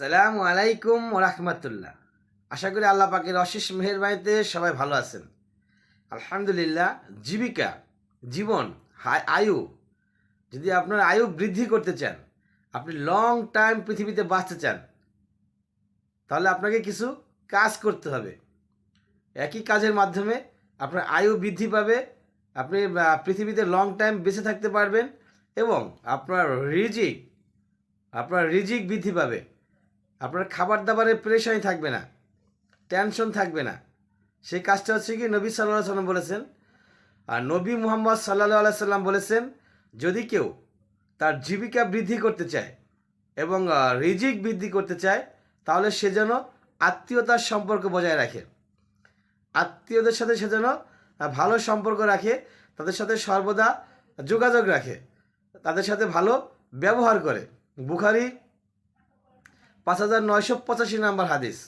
আসসালামু আলাইকুম রাহমাতুল্লাহ। আশা করি আল্লাহ পাকের অশেষ মেহেরবানিতে সবাই ভালো আছেন। আলহামদুলিল্লাহ, জীবিকা, জীবন আয়ু, যদি আপনার আয়ু বৃদ্ধি করতে চান, আপনি লং টাইম পৃথিবীতে বাঁচতে চান, তাহলে আপনাকে কিছু কাজ করতে হবে। একই কাজের মাধ্যমে আপনার আয়ু বৃদ্ধি পাবে, আপনি পৃথিবীতে লং টাইম বেঁচে থাকতে পারবেন এবং আপনার রিজিক আপনার রিজিক বৃদ্ধি পাবে। আপনার খাবার দাবারের প্রেশারই থাকবে না টেনশন থাকবে না। সেই কাজটা হচ্ছে কি, নবী সাল্লাহ সাল্লাম বলেছেন, আর নবী মুহাম্মদ সাল্লাহ সাল্লাম বলেছেন, যদি কেউ তার জীবিকা বৃদ্ধি করতে চায় এবং রিজিক বৃদ্ধি করতে চায়, তাহলে সে যেন আত্মীয়তার সম্পর্ক বজায় রাখে। আত্মীয়দের সাথে সে যেন ভালো সম্পর্ক রাখে, তাদের সাথে সর্বদা যোগাযোগ রাখে, তাদের সাথে ভালো ব্যবহার করে। বুখারি পাঁচ হাজার নয়শো পঁচাশি নাম্বার হাদিস।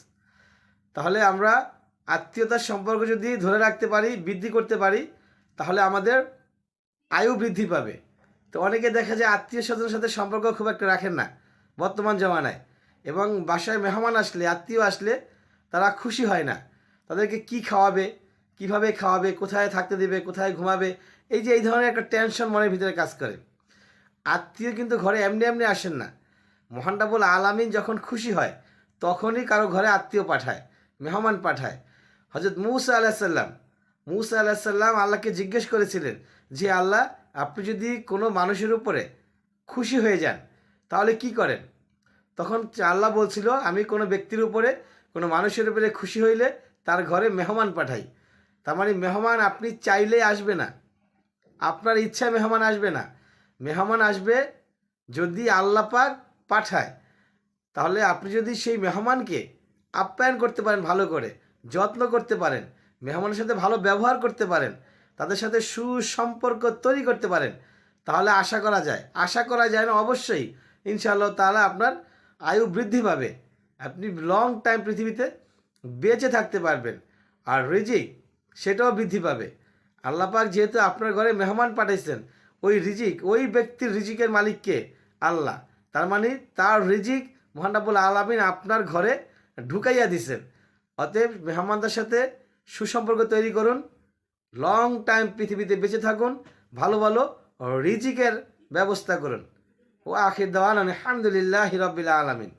তাহলে আমরা আত্মীয়তার সম্পর্ক যদি ধরে রাখতে পারি, বৃদ্ধি করতে পারি, তাহলে আমাদের আয়ু বৃদ্ধি পাবে। তো অনেকে দেখা যায় আত্মীয় স্বজনের সাথে সম্পর্ক খুব একটা রাখেন না, বর্তমান জমানায়। এবং বাসায় মেহমান আসলে, আত্মীয় আসলে তারা খুশি হয় না। তাদেরকে কি খাওয়াবে, কীভাবে খাওয়াবে, কোথায় থাকতে দেবে, কোথায় ঘুমাবে, এই যে এই ধরনের একটা টেনশন মনের ভিতরে কাজ করে। আত্মীয় কিন্তু ঘরে এমনি এমনি আসেন না। মহানটাবুল আলামিন যখন খুশি হয়, তখনই কারও ঘরে আত্মীয় পাঠায়, মেহমান পাঠায়। হজরত মুসা আলাহিসাল্লাম মুসা আলাহিসাল্লাম আল্লাহকে জিজ্ঞেস করেছিলেন যে, আল্লাহ, আপনি যদি কোনো মানুষের উপরে খুশি হয়ে যান, তাহলে কি করেন? তখন আল্লাহ বলছিল, আমি কোনো ব্যক্তির উপরে, কোনো মানুষের উপরে খুশি হইলে তার ঘরে মেহমান পাঠাই। তার মানে মেহমান আপনি চাইলে আসবে না। আপনার ইচ্ছা মেহমান আসবে না। মেহমান আসবে যদি আল্লাহ পাক পাঠায়। তাহলে আপনি যদি সেই মেহমানকে আপ্যায়ন করতে পারেন ভালো করে, যত্ন করতে পারেন, মেহমানের সাথে ভালো ব্যবহার করতে পারেন, তাদের সাথে সুসম্পর্ক তৈরি করতে পারেন, তাহলে আশা করা যায়। আশা করা যায় না অবশ্যই, ইনশাআল্লাহ তাহলে আপনার আয়ু বৃদ্ধি পাবে। আপনি লং টাইম পৃথিবীতে বেঁচে থাকতে পারবেন আর রিজিক সেটাও বৃদ্ধি পাবে। আল্লাহ পাক যেহেতু আপনার ঘরে মেহমান পাঠাইছেন, ওই রিজিক, ওই ব্যক্তির রিজিকের মালিককে আল্লাহ তার মানে তার রিজিক মহানাবুল আলমিন আপনার ঘরে ঢুকাইয়া দিছেন। অতএব মেহমানদের সাথে সুসম্পর্ক তৈরি করুন লং টাইম পৃথিবীতে বেঁচে থাকুন, ভালো ভালো রিজিকের ব্যবস্থা করুন। ও আখির দেওয়ান আলহামদুলিল্লাহ হিরবিল্লা আলমিন।